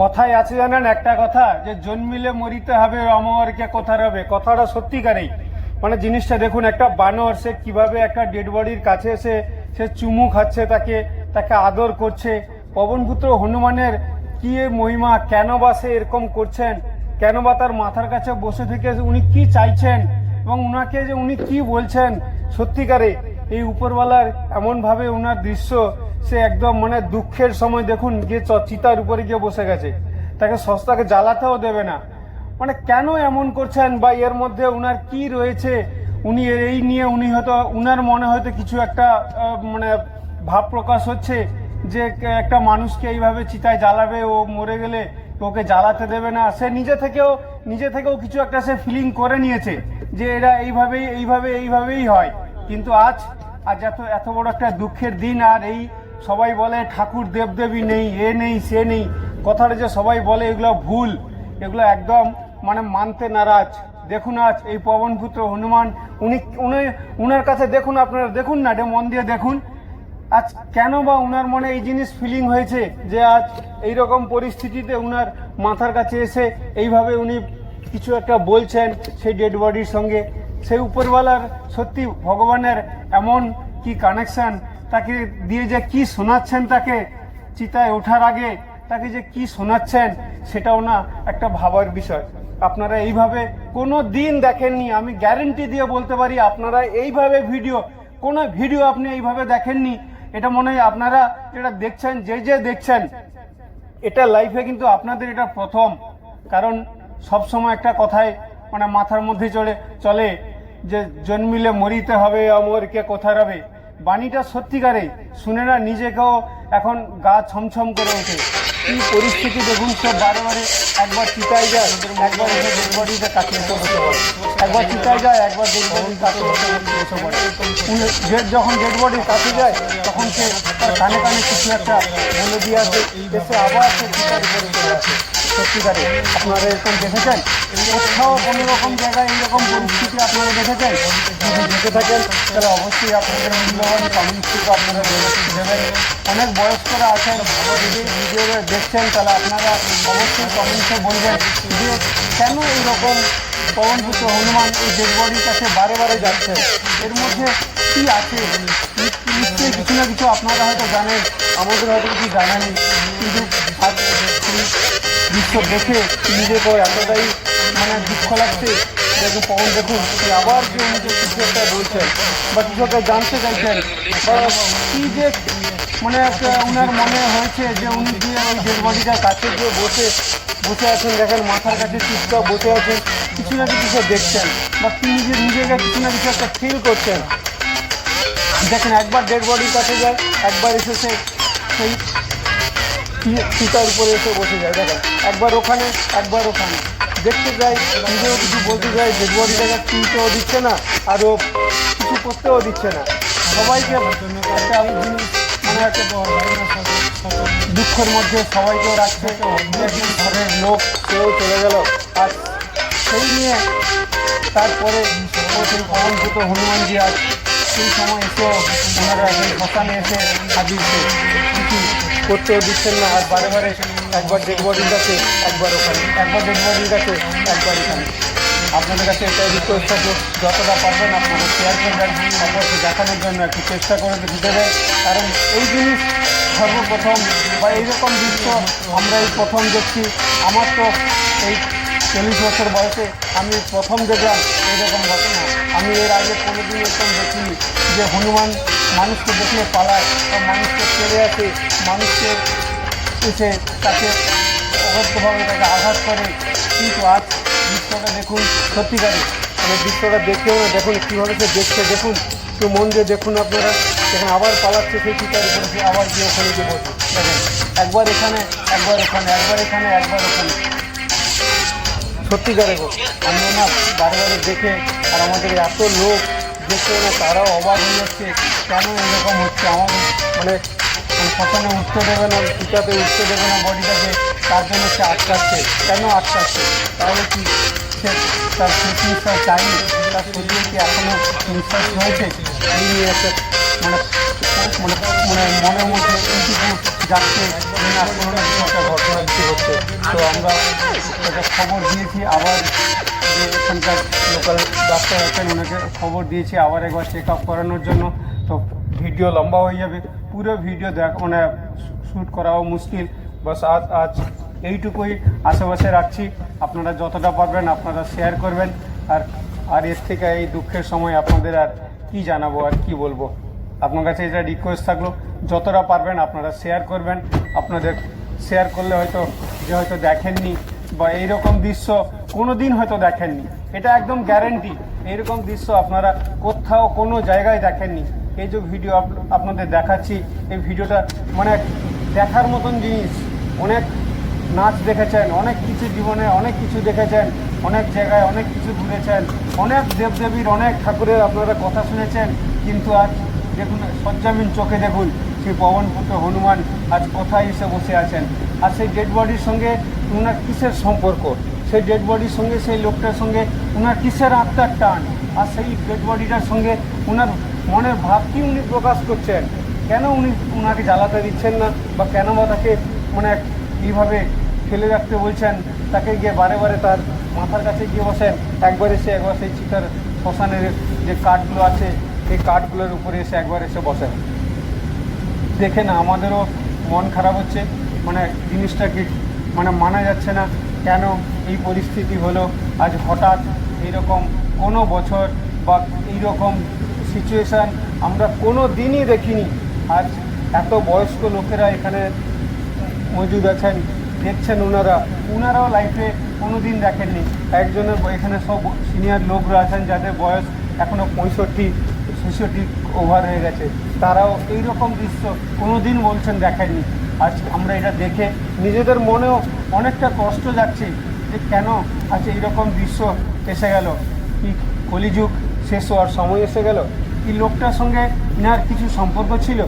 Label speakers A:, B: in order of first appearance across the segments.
A: কথায় আছে জানেন একটা কথা, যে জন্মিলে মরিতে হবে, অমরকে কথা হবে কথাটা সত্যিকারেই। মানে জিনিসটা দেখুন, একটা বানর, সে কীভাবে একটা ডেড বডির কাছে এসে, সে চুমু খাচ্ছে, তাকে তাকে আদর করছে। পবনপুত্র হনুমানের কি মহিমা, কেন বা সে এরকম করছেন? কেন বা তার মাথার কাছে বসে থেকে উনি কি চাইছেন? এবং উনাকে যে উনি কি বলছেন? সত্যিকারে এই উপরওয়ালার এমনভাবে উনার দৃশ্য সে একদম মানে দুঃখের সময় দেখুন গিয়ে চিতার উপরে গিয়ে বসে গেছে। তাকে সস্তাকে জ্বালাতেও দেবে না। মানে কেন এমন করছেন? বা এর মধ্যে উনার কি রয়েছে? উনি এই নিয়ে উনি হয়তো, উনার মনে হয়তো কিছু একটা মানে ভাব প্রকাশ হচ্ছে যে একটা মানুষকে এইভাবে চিতায় জ্বালাবে, ও মরে গেলে ওকে জ্বালাতে দেবে না। সে নিজে থেকেও নিজে থেকেও কিছু একটা সে ফিলিং করে নিয়েছে যে এরা এইভাবেই, এইভাবে, এইভাবেই হয়। কিন্তু আজ আজ এত এত বড় একটা দুঃখের দিন, আর এই সবাই বলে ঠাকুর দেবদেবী নেই, এ নেই, সে নেই। কথাটা যে সবাই বলে, এগুলো ভুল। এগুলো একদম মানে মানতে নারাজ। দেখুন আজ এই পবনপুত্র হনুমান, উনি উনি, উনার কাছে দেখুন আপনারা, দেখুন না, এটা মন দিয়ে দেখুন। আজ কেন বা উনার মনে এই জিনিস ফিলিং হয়েছে যে আজ এই রকম পরিস্থিতিতে উনার মাথার কাছে এসে এইভাবে উনি কিছু একটা বলছেন সেই ডেড বডির সঙ্গে। সেই উপরওয়ালার সত্যি ভগবানের এমন কি কানেকশন তাকে দিয়ে যে কি শোনাচ্ছেন তাকে চিতায় ওঠার আগে তাকে যে কি শোনাচ্ছেন সেটাও না একটা ভাবার বিষয়। আপনারা এইভাবে কোনো দিন দেখেননি, আমি গ্যারেন্টি দিয়ে বলতে পারি, আপনারা এইভাবে ভিডিও, কোনো ভিডিও আপনি এইভাবে দেখেননি, এটা মনে হয় আপনারা যেটা দেখছেন, যে যে দেখছেন, এটা লাইফে কিন্তু আপনাদের এটা প্রথম। কারণ সব সময় একটা কথায় মানে মাথার মধ্যে চলে চলে যে জন্মিলে মরিতে হবে, অমরকে কোথা রবে বাণীটা সত্যিকারে শুনে না নিজেকেও এখন গা ছমছম করে ওঠে। কি পরিস্থিতি দেখুন সব বারে বারে। একবার চিতায় যায়, একবার এসে ডেড বডিতে কাছে এসে বসে একবার চিতায় যায়, একবার ডেড বডির কাছে এসে বসে পড়ে। যে- যখন ডেড বডি কাছে যায়, তখন সে তার কানে কানে কিছু একটা বলে দিয়ে আসে, এসে আবার সে চিতার উপরে চলে আসে। সত্যিকারে, আপনারা এরকম দেখেছেন? কোথাও কোনো রকম জায়গায় এইরকম পরিস্থিতি আপনারা দেখেছেন? যদি দেখে থাকেন, তাহলে অবশ্যই আপনাদের মূল্যবান কমিউনিস্টকে আপনারা অনেক বয়স্করা আছেন যদি ভিডিও দেখছেন, তাহলে আপনারা অবশ্যই কমেন্টসে বলবেন যে কেন এইরকম পবনপুত্র হনুমান এই ডেড বডির কাছে বারে বারে যাচ্ছে? এর মধ্যে কি আছে? নিশ্চয়ই কিছু না কিছু আপনারা হয়তো জানেন, আমাদের হয়তো কিছু জানা নেই, কিন্তু দৃশ্য দেখে নিজেকে এতটাই মানে দুঃখ লাগছে দেখুন, পবন, দেখুন আবার যে উনি যে কিছু একটা বলছেন বা কিছু একটা জানতে চাইছেন। কি যে মানে ওনার মনে হয়েছে যে উনি গিয়ে ওই ডেড বডিটার কাছে গিয়ে বসে বসে আছেন, দেখেন, মাথার কাছে চুপচাপ বসে আছেন, কিছু না কিছু দেখছেন বা কি নিজে নিজেকে কিছু না কিছু একটা ফিল করছেন। দেখেন, একবার ডেড বডির কাছে যায়, একবার এসে সে সেই চিতার উপরে এসে বসে যায়, দেখেন। একবার ওখানে একবার ওখানে। দেখতে যায় নিজেও কিছু বলতে যায় ডেড বডিটাকে তুলতেও দিচ্ছে না আর ও কিছু করতেও দিচ্ছে না। সবাইকে দুঃখের মধ্যে সবাইকেও রাখছে ঘরের লোক কেউ চলে গেল। আর সেই নিয়ে তারপরে সেই পবনভূত হনুমানজি আজ সেই সময় এসেও ওনারা শ্মশানে এসে হাজিরছে কিছু করতেও দিচ্ছেন না, আর বারে বারে একবার ডেড বডির কাছে, একবার ওখানে, একবার ডেড বডির কাছে, একবার এখানে। আপনাদের কাছে এটা রিকোয়েস্ট থাকবে যতটা পারবেন আপনারা শেয়ার করবেন আপনাকে দেখানোর জন্য একটু চেষ্টা করে দেবেন কারণ এই জিনিস সর্বপ্রথম বা এইরকম দৃশ্য আমরা এই প্রথম দেখছি। আমার তো এই চল্লিশ বছর বয়সে আমি প্রথম দেখলাম এইরকম ঘটনা, আমি এর আগে কোনোদিন এরকম দেখিনি যে হনুমান মানুষকে দেখলে পালায় বা মানুষকে চলে আসে, মানুষকে এসে তাকে অগত্যভাবে তাকে আঘাত করে। কিন্তু আজ দৃশ্যটা দেখুন সত্যিকারে মানে দৃশ্যটা দেখেও দেখুন, কীভাবে সে দেখছে দেখুন, একটু মন দিয়ে দেখুন আপনারা। দেখুন আবার পালাচ্ছে সেই চিতার উপরে সে আবার গিয়ে ওখানে গিয়ে বসে। দেখেন, একবার এখানে, একবার ওখানে একবার এখানে, একবার ওখানে। সত্যিকারে আমি না বারে বারে দেখে আর আমাদের এত লোক দেখে না তারাও অবাক হয়ে যাচ্ছে, কেন এরকম হচ্ছে? আমার মানে শ্মশানে উঠতে দেবে না পিতাতে উঠতে দেবে না বডিটাকে, তার জন্য সে আটকাচ্ছে। কেন আটকাচ্ছে? তাহলে কি সে তার শেষ নিঃশ্বাস চাইনি তার শরীরে কি এখনও নিঃশ্বাস হয়েছে? এই নিয়ে একটা মানে মানে মানে মনের মধ্যে এইটুকু যাচ্ছে একটা ঘটনা কিছু হচ্ছে। তো আমরা এটা খবর দিয়েছি, আবার যে এখানকার লোকাল ডাক্তার আছেন, ওনাকে খবর দিয়েছি, আবার একবার চেক আপ করানোর জন্য। তো ভিডিও লম্বা হয়ে যাবে, পুরো ভিডিও দেখ মানে শ্যুট করাও মুশকিল। বাস আজ আজ এইটুকুই আশেপাশে রাখছি। আপনারা যতটা পারবেন আপনারা শেয়ার করবেন। আর আর এর থেকে এই দুঃখের সময় আপনাদের আর কি জানাব, আর কি বলব? আপনার কাছে এটা রিকোয়েস্ট থাকল। যতটা পারবেন আপনারা শেয়ার করবেন। আপনাদের শেয়ার করলে হয়তো যে হয়তো দেখেননি বা এইরকম দৃশ্য কোনো দিন হয়তো দেখেননি। এটা একদম গ্যারেন্টি এইরকম দৃশ্য আপনারা কোথাও কোনো জায়গায় দেখেননি। এই যে ভিডিও আপ- আপনাদের দেখাচ্ছি, এই ভিডিওটা মানে দেখার মতন জিনিস। অনেক নাচ দেখেছেন, অনেক কিছু জীবনে অনেক কিছু দেখেছেন, অনেক জায়গায় অনেক কিছু ঘুরেছেন, অনেক দেবদেবীর, অনেক ঠাকুরের আপনারা কথা শুনেছেন, কিন্তু আজ দেখুন সজ্জামিন চোখে দেখুন সেই পবনপুত্র হনুমান আজ কোথায় এসে বসে আছেন। আর সেই ডেড বডির সঙ্গে ওনার কিসের সম্পর্ক? সেই ডেড বডির সঙ্গে, সেই লোকটার সঙ্গে ওনার কিসের আত্মার টান? আর সেই ডেড বডিটার সঙ্গে ওনার মনের ভাব কি উনি প্রকাশ করছেন। কেন উনি ওনাকে জ্বালাতে দিচ্ছেন না? বা কেন বা তাকে মানে এইভাবে ফেলে রাখতে বলছেন? তাকে গিয়ে বারে বারে তার মাথার কাছে গিয়ে বসেন। একবার এসে একবার সেই চিতার শ্মশানের যে কাঠগুলো আছে এই কাঠগুলোর উপরে এসে একবার এসে বসেন দেখে না, আমাদেরও মন খারাপ হচ্ছে। মানে জিনিসটা কি মানে মানা যাচ্ছে না। কেন এই পরিস্থিতি হলো? আজ হঠাৎ এইরকম কোনো বছর বা এইরকম সিচুয়েশান আমরা কোনো দিনই দেখিনি। আজ এত বয়স্ক লোকেরা এখানে মজুদ আছেন, দেখছেন ওনারা ওনারাও লাইফে কোনো দিন দেখেননি। একজনের এখানে সব সিনিয়র লোকরা আছেন যাদের বয়স এখনও পঁয়ষট্টি। ছেষট্টি ওভার হয়ে গেছে। তারাও এই রকম দৃশ্য কোনো দিন বলছেন দেখেননি। আজ আমরা এটা দেখে নিজেদের মনেও অনেকটা কষ্ট যাচ্ছে যে কেন আজ এইরকম দৃশ্য এসে গেল। কি কলিযুগ শেষ হওয়ার সময় এসে গেল? কি লোকটার সঙ্গে ইনার কিছু সম্পর্ক ছিল?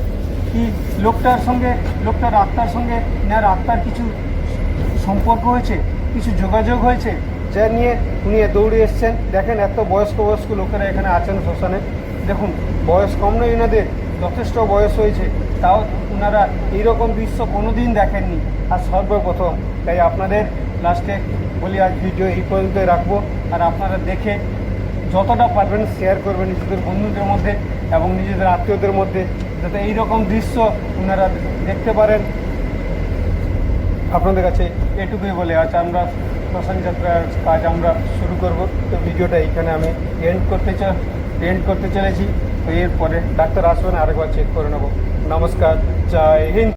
A: কি লোকটার সঙ্গে, লোকটার আত্মার সঙ্গে ইনার আত্মার কিছু সম্পর্ক হয়েছে? কিছু যোগাযোগ হয়েছে? যা নিয়ে উনি দৌড়ে এসছেন। দেখেন এত বয়স্ক বয়স্ক লোকেরা এখানে আছেন শ্মশানে। দেখুন, বয়স কম নয় এনাদের, যথেষ্ট বয়স হয়েছে। তাও ওনারা এইরকম দৃশ্য কোনো দিন দেখেননি। আর সর্বপ্রথম, তাই আপনাদের লাস্টে বলি, আজ ভিডিও এই পর্যন্তই রাখব। আর আপনারা দেখে যতটা পারবেন শেয়ার করবেন নিজেদের বন্ধুদের মধ্যে এবং নিজেদের আত্মীয়দের মধ্যে, যাতে এইরকম দৃশ্য ওনারা দেখতে পারেন। আপনাদের কাছে এটুকুই বলে, আজ আমরা শ্মশান যাত্রার কাজ আমরা শুরু করব। তো ভিডিওটা এইখানে আমি এন্ড করতে চা এন্ড করতে চলেছি। এরপরে ডাক্তার আসবেন আরেকবার চেক করে নেব। নমস্কার জয় হিন্দ।